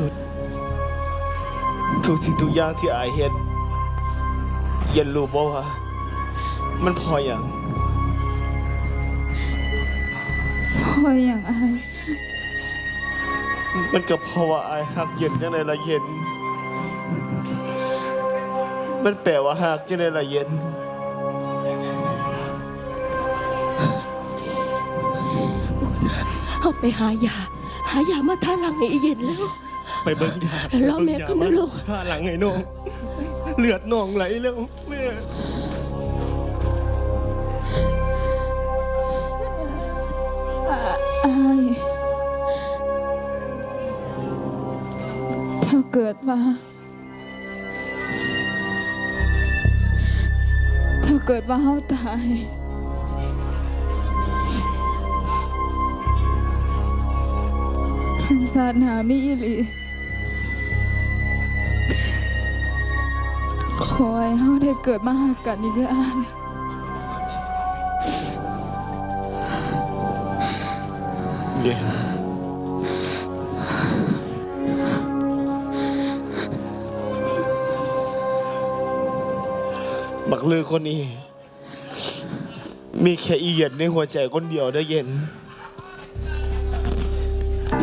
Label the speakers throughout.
Speaker 1: สุดทุกสิ่งทุกอย่างที่อายเห็นยันรู้บ่ว่า มันพออย่าง
Speaker 2: พ่ออย่างอาย
Speaker 1: มันก็เพราะว่าอายหักเย็นจังไดละเย็น มันแปลว่าหักจังไดละเย็น
Speaker 3: เอาไปหายา หายามาทาหลังให้อีเย็นแล้ว
Speaker 1: ไปเบิ่งยาร
Speaker 3: อแม่ก่อนนะลูก
Speaker 1: ท่าหลังไอ้น้องเลือดน้องไหลแล้วแม่
Speaker 2: อายถ้าเกิดว่า ถ้าเกิดว่าเฮาตาย คันศาสนามีอีหลี อให้เฮาได้เกิดมาหากันอีกแล้วอาย
Speaker 1: เย็นบักลือคนนี้ มีแค่อีเย็นในหัวใจคนเดียวได้เย็น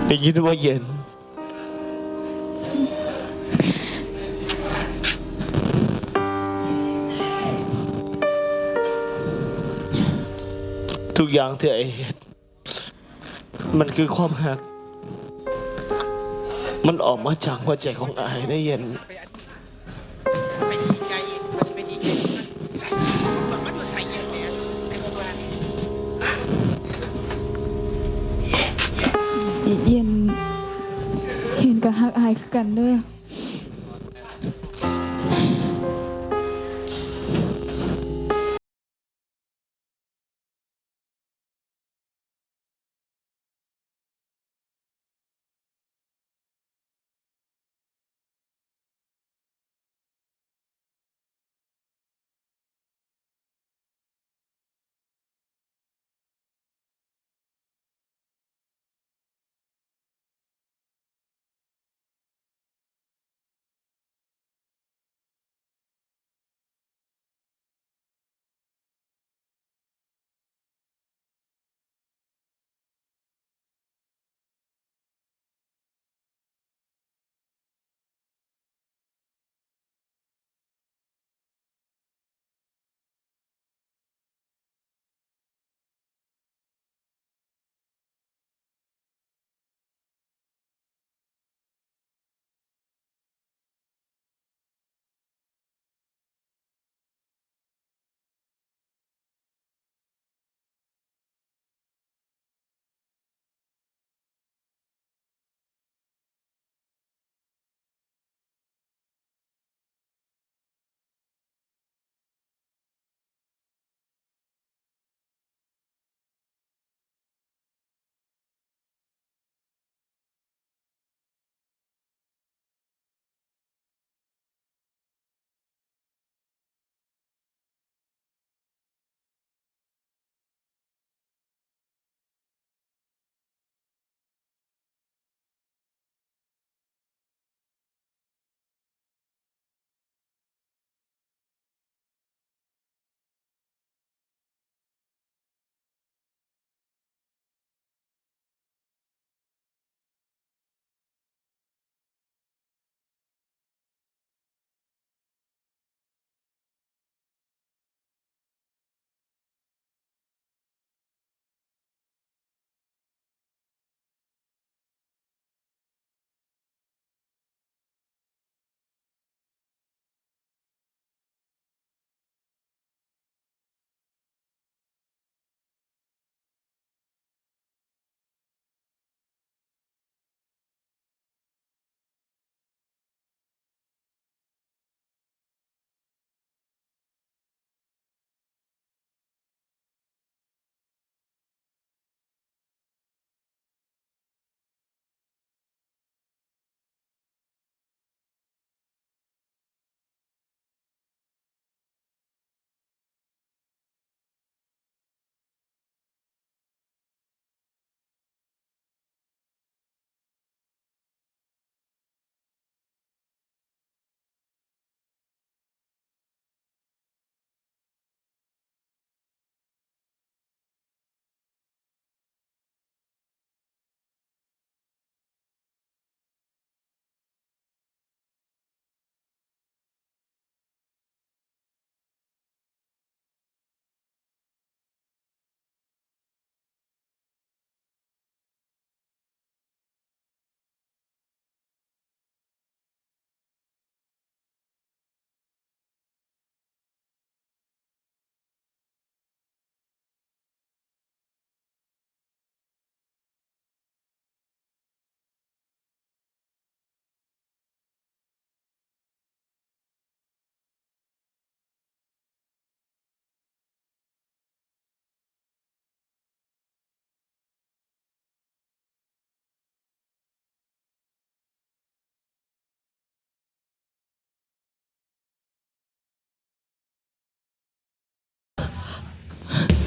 Speaker 1: ได้ยินว่าเย็น ทุกอย่างที่ไอเห็นมันคือความหัก มันออกมาจากหัวใจของอายได้เย็น
Speaker 4: ไปดีใจว่าจะไปดีใจใส่คนหวังมันอยู่ใส่เยอะเนี่ยไอ้พวกนั้น
Speaker 2: เย็นเชนกับฮักอายคือกันเด้อ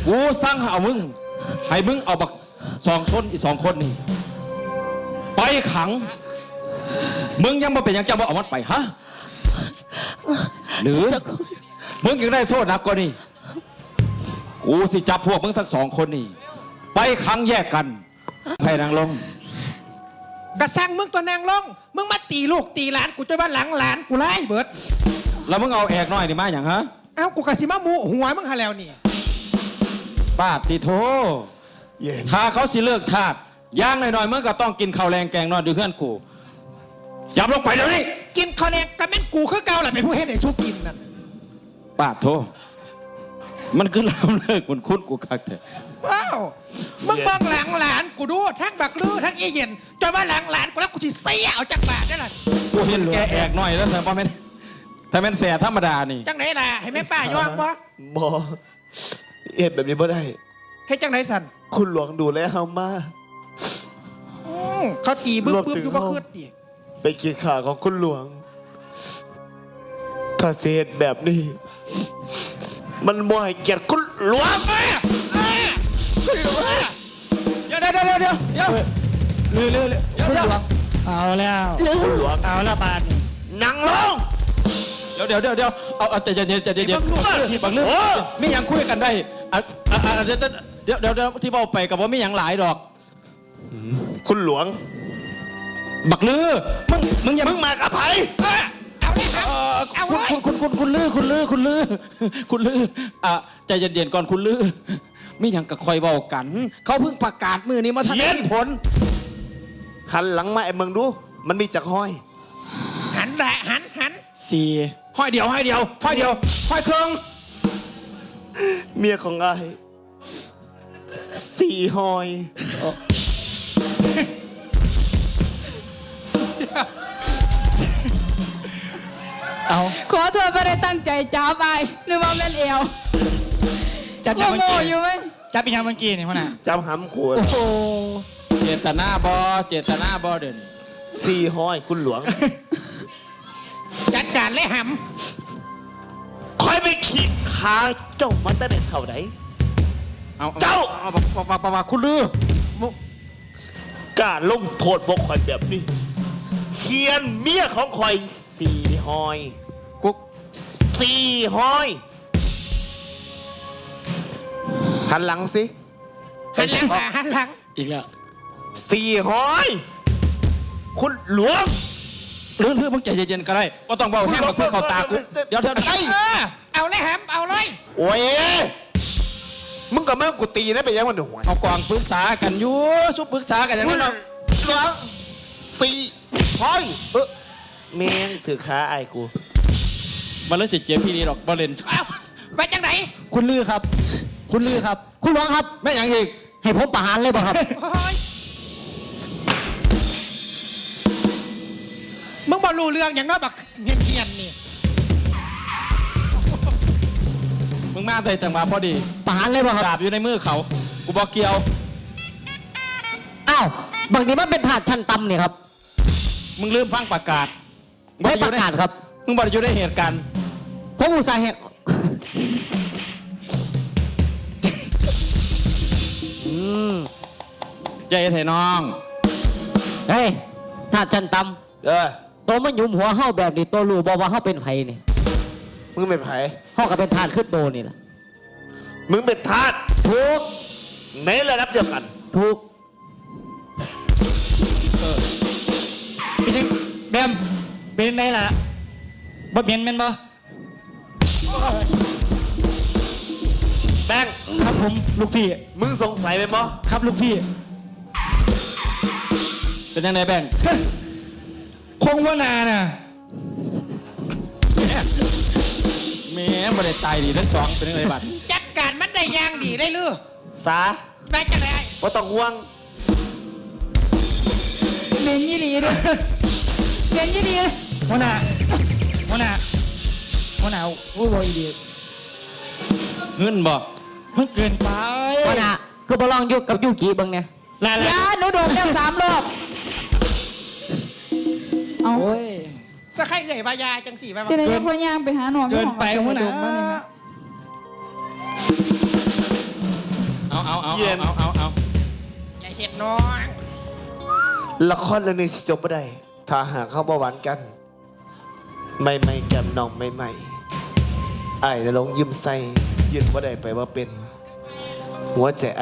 Speaker 5: กูสั่งเอามึง ให้มึงเอาบักสองคนอีกสองคนนี่ไปขัง มึงยังมาเป็นหยังจะมาเอามันไปฮะหรือมึงยังได้โทษหนักกว่านี่กูสิจับพวกมึงทั้งสองคนนี่ไปขังแยกกันให้นางลง
Speaker 4: กระสังมึงตัวนางลง มึงมาตีลูกตีหลานกูจนว่าหลังหลานกูไล่เบิด
Speaker 5: แล้วมึงเอาแอกน้อยนี่มาอย่างฮะ
Speaker 4: เอ้ากูกะสิมาหมูหัวมึงหาแล้วนี่
Speaker 5: ป้าติโท
Speaker 1: เย็น
Speaker 5: ถ้าเขาสิเลิกทาสย่างหน่อยๆมึงก็ต้องกินข้าวแรงแกงนอนอยู่เพื่อนกูยับลงไปเดี๋ยวนี้
Speaker 4: กินข้าวแรงกับแม่นกูคือเก่าแหละเป็นผู้เฮ็ดให้ชูกินนั่น
Speaker 5: ป้าโทมันคือลำเลิกคุณคุ้นกูคักเถอะ
Speaker 4: ว้าวมึงเบิ่งหลังหลานกูดูทั้งบักลือทั้งอีเย็นจนว่าหลังหลานกูแล้วกูสิเสียเอาจากบาทได้ล่ะ
Speaker 5: กูเห็นแกแอกหน่อยแล้วแต่พอไม่นแต่เป็นแสธรรมดานี่
Speaker 4: จังไหนล่ะให้แม่ป้ายอมบ่
Speaker 1: บอ เอ็ดแบบนี้บ่ได้
Speaker 4: ให้จังไหนสัน
Speaker 1: คุณหลวงดูแลเฮามา
Speaker 4: อืมเขาตีบึ้ม
Speaker 1: รวม
Speaker 4: บึ้ม
Speaker 1: ถึง
Speaker 4: อยู่บ่
Speaker 1: เขา
Speaker 4: คืดดิ
Speaker 1: ไปเกียขาของคุณหลวง ถ้าเศษแบบนี้ มันบ่ให้เกียรติคุณหลวง
Speaker 4: เอ้ยเอ้ยคุณหลวง
Speaker 5: เดี๋ยวเดี๋ยวเดี๋ยวเดี๋ยวเดี๋ยว
Speaker 6: เร็วเร็วเร็ว
Speaker 5: เดี๋ยวเดี๋ยว
Speaker 6: เอาแล้ว
Speaker 1: คุณหลวง
Speaker 6: เอาแล้วบาดนี่
Speaker 1: นั่งลง
Speaker 5: เดี๋ยวเดี๋ยวเดี๋ยวเดี๋ยวเอาเอาใจเย็นๆใจเย็นๆบางเรื่องไม่ยังคุยกันได้อะอะอะเดี๋ยวเดี๋ยวเดี๋ยวเดี๋ยวที่เบาไปกับว่าไม่ยังหลายดอก
Speaker 1: คุณหลวง
Speaker 5: บักลือมึงมึงอย่า
Speaker 1: มึงมากับไผ
Speaker 4: เอ้ยเอาดิครับ
Speaker 5: เอ่อ
Speaker 4: เอา
Speaker 5: คุณ
Speaker 4: เลย
Speaker 5: คุณคุณคุณคุณลือคุณลือคุณลือคุณลืออะใจเย็นๆก่อนคุณลือไม่ยังกับคอยเบากัน เขาเพิ่งประกาศมือนี้มาทันได้ผล
Speaker 1: หันหลังมาไอ้เมืองดู มันมีจักห้อย
Speaker 4: หันแหละหันหัน
Speaker 6: สี่
Speaker 5: ห้อยเดียวห้อยเดียวห้อยเดียวห้อยเครื่อง
Speaker 1: เมียของไอ้ายสี่ห้อย
Speaker 6: เอา
Speaker 2: ขอโทษไม่ได้ตั้งใจจ้าไปหรือว่าแม่นเอว
Speaker 6: จับ
Speaker 2: โค
Speaker 6: ยังเมื่อ
Speaker 2: โง่
Speaker 6: กี้
Speaker 2: อยู่ไหม
Speaker 6: จับอีกยังเมื่อกี้นี่พ่อน่ะ
Speaker 1: จำหำขวด
Speaker 6: โอ้โห
Speaker 5: เจตนาบอเจตนาบอเดี๋ยวนี้
Speaker 1: สี่ห้อยคุณหลวง
Speaker 4: จัดการ เลยห
Speaker 1: คอยไปขีดขาเจ้ามันตั้งแต่เท่าไหน
Speaker 5: เอา
Speaker 1: เจ้า
Speaker 5: เอาปะปะปะปะคุณลือมุ
Speaker 1: กล้าลงโทษบกคอยแบบนี้เขียนเมียของคอยสี่ห้อย
Speaker 5: กุ๊ก
Speaker 1: สี่ห้อยหันหลังสิำ
Speaker 4: หันหลังหาหันหลัง
Speaker 6: อีกแล้ว
Speaker 1: สี่ห้อย คุณหลวง
Speaker 5: ลือลือมึงใจเย็นๆก็ได้ว่าต้องเบาแห้งมาเพื่อเขาตากูเดี๋ยวเดี๋ยว
Speaker 1: ไอ้
Speaker 4: เออเอาเลยแฮมเอาเลย
Speaker 1: โอ้ยมึงกับแม่งกูตีนะไปยังมันหัว
Speaker 5: เอากวางปรึกษากันอยู่ชุบปรึกษากันอย่าง
Speaker 1: คุ
Speaker 5: นั้
Speaker 1: ณ
Speaker 5: นเนาะ
Speaker 1: หลวงสี่ห้อยเออเมงถือขาไอ้ายกู
Speaker 5: มันเลยจะเจ็บพี่นี่หรอกบอลเลน
Speaker 4: เอาไปจังไหน
Speaker 6: คุณลือครับ คุณลือครับ คุณหลวงครับ
Speaker 5: แม่ยังอีก
Speaker 6: ให้ผมประหารเลยป่ะครับ
Speaker 4: รู้เรื่องอย่างน้อยบักเงียนเงียนๆนี่
Speaker 5: มึงมาได้จังหวะพอดี
Speaker 6: ประหารเลยป่ะครับ
Speaker 5: ดาบอยู่ในมือเขากูบอกเกี่ยว
Speaker 7: อ้าวบางทีมันเป็นถาดชั้นต่ำเนี่ยครับ
Speaker 5: มึงลืมฟังประกาศ
Speaker 7: ไม่ประกาศครับ
Speaker 5: มึงบอกอยู่ในเหตุการณ์
Speaker 7: ผมอุตส่าห์เห็น
Speaker 5: ใจเถอะน้อง
Speaker 7: เฮ้ยถาดชั้นต่
Speaker 1: เออำ
Speaker 7: ตัวมันหยุมหัวเฮาแบบนี้ตัวรู้บอกว่าเฮาเป็นไผนี่
Speaker 1: มึงเป็นไผ
Speaker 7: เฮาก็เป็นถาดขึ้นโตนี่แหละ
Speaker 1: มึงเป็นทาส
Speaker 7: ถูก
Speaker 1: ในระดับเดียวกัน
Speaker 7: ถูก
Speaker 6: เป็นยังแบมเป็นยังไงล่ะบ่เมียนแม่นบ่
Speaker 1: แบงค์
Speaker 6: ครับผมลูกพี่
Speaker 1: มึงสงสัยไหมมอ
Speaker 6: ครับลูกพี่
Speaker 5: เป็นยังไงแบงค์
Speaker 6: คงว่านาน่ะ
Speaker 5: แหม่ไม่ได้ตายดีทั้งสองเป็นยังไงบัด
Speaker 4: จัดการมันได้อย่างดีได้ลือ
Speaker 1: สา
Speaker 4: ไปจังไหน
Speaker 1: ว่าต้องห่วง
Speaker 2: เมนยี่หลีด้วยเมนยี่หลีเลย
Speaker 6: หัวหน้าหัวหน้าหัวหน้าวุ้ยบอยดี
Speaker 5: เงินบ่
Speaker 6: มันเกินไป
Speaker 7: เพราะน่ะคือบ่ลองอยู่กับยูกิเบิ่งเนี่ย
Speaker 6: ลา
Speaker 2: อ
Speaker 6: ลา
Speaker 2: ย่าหนูโดนแล้วสามรอบ เอา
Speaker 6: โอ้ย
Speaker 4: สะใครเอ่ยบายาจังสี่ไปบ่
Speaker 2: จะได้ยังพอย่างไปหาหนอง
Speaker 6: เกินไป
Speaker 2: อยู่
Speaker 6: หัวหน้า
Speaker 2: ของเอไปดมบ้างนี่ไหม
Speaker 1: น
Speaker 5: เอาเอาเอา
Speaker 4: อย่าเห็ดน้อง
Speaker 1: ละครเรื่องนี้สิจบบ่ได้ถ้าหากเขาบ่หวานกัน ไม่ไม่แกมน้องไม่ไม่ไอ้ายนรงค์ยิ้มใส่ยืนบ่ได้ไปว่าเป็น หัวใจไอ้าย